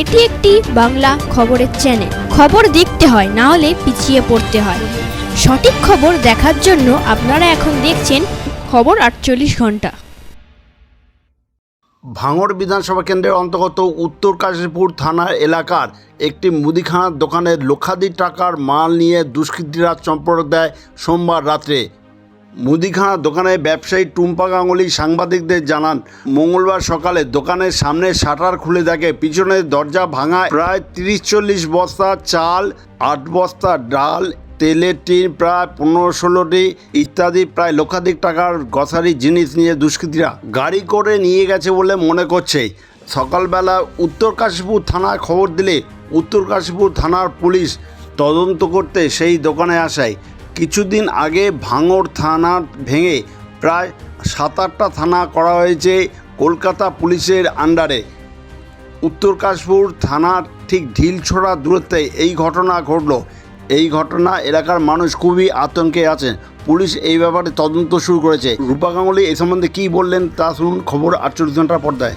এটি একটি বাংলা খবরের চ্যানেল খবর দেখতে হয়, না হলে পিছিয়ে পড়তে হয়। সঠিক খবর দেখার জন্য আপনারা এখন দেখছেন খবর আটচল্লিশ ঘণ্টা। ভাঙড় বিধানসভা কেন্দ্রের অন্তর্গত উত্তর কাশীপুর থানার এলাকার একটি মুদিখানার দোকানে লক্ষাধিক টাকার মাল নিয়ে দুষ্কৃতীরা চম্পট দেয় সোমবার রাত্রে। মুদিখানার দোকানে ব্যবসায়ী টুম্পা গাঙ্গুলি সাংবাদিকদের জানান, মঙ্গলবার সকালে দোকানের সামনে শাটার খুলে দেখে পিছনের দরজা ভাঙায় প্রায় তিরিশ চল্লিশ বস্তা চাল, আট বস্তা ডাল তেলের টিন, প্রায় পনেরো ষোলোটি ইত্যাদি, প্রায় লক্ষাধিক টাকার গ্রসারি জিনিস নিয়ে দুষ্কৃতীরা গাড়ি করে নিয়ে গেছে বলে মনে করছে। সকালবেলা উত্তর কাশীপুর থানায় খবর দিলে উত্তর কাশীপুর থানার পুলিশ তদন্ত করতে সেই দোকানে আসায়। কিছুদিন আগে ভাঙড় থানা ভেঙে প্রায় সাত আটটা থানা করা হয়েছে কলকাতা পুলিশের আন্ডারে। উত্তর কাশপুর থানার ঠিক ঢিলছোড়া দূরত্বে এই ঘটনা ঘটল। এই ঘটনা এলাকার মানুষ খুবই আতঙ্কে আছেন। পুলিশ এই ব্যাপারে তদন্ত শুরু করেছে। রূপা গাঙ্গুলি এই সম্বন্ধে কী বললেন তা শুনুন খবর আটচল্লিশ ঘণ্টার পর্দায়।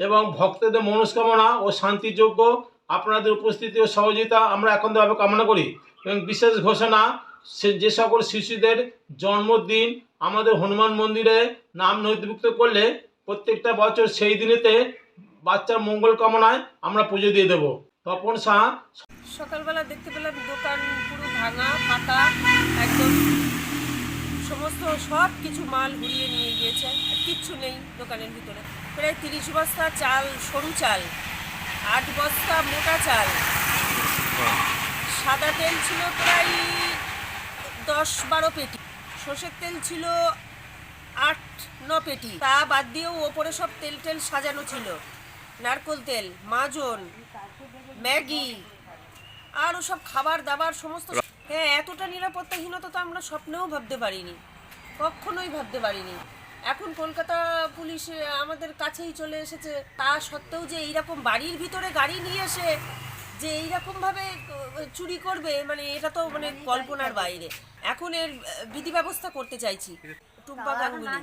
এবং ভক্তদের মনস্কামনা ও শান্তিযোগ্য আপনাদের উপস্থিতি ও সহযোগিতা আমরা একান্তভাবে কামনা করি। এবং বিশেষ ঘোষণা যে সকল শিশুদের জন্মদিন আমাদের হনুমান মন্দিরে নাম নথিভুক্ত করলে প্রত্যেকটা বছর সেই দিনেতে বাচ্চার মঙ্গল কামনায় আমরা পুজো দিয়ে দেবো। তপন শাহ, সকালবেলা দেখতে পেলাম দোকান পুরো ভাঙা ফাঁকা একদম সমস্ত সব কিছু মাল ঘুরিয়ে নিয়ে গিয়েছে। কিচ্ছু নেই দোকানের ভিতরে। প্রায় তিরিশ বস্তা চাল, সরু চাল, আট বস্তা মোটা চাল। সাদা তেল ছিল প্রায় দশ বারো পেটি। সর্ষের তেল ছিল আট, ন পেটি। তা বাদ দিয়েও ওপরে সব তেল টেল সাজানো ছিল। নারকোল তেল, মাজন, ম্যাগি, আর সব খাবার দাবার সমস্ত হ্যাঁ এতটা নিরাপত্তাহীনতা তো আমরা স্বপ্নেও ভাবতে পারিনি। কখনোই ভাবতে পারিনি। এখন কলকাতা পুলিশ আমাদের কাছেই চলে এসেছে। তা সত্ত্বেও যে এইরকম বাড়ির ভিতরে গাড়ি নিয়ে এসে যে এইরকমভাবে চুরি করবে মানে এটা তো মানে কল্পনার বাইরে। এখন এর বিধি ব্যবস্থা করতে চাইছি। টুম্পা গাঙ্গুলি।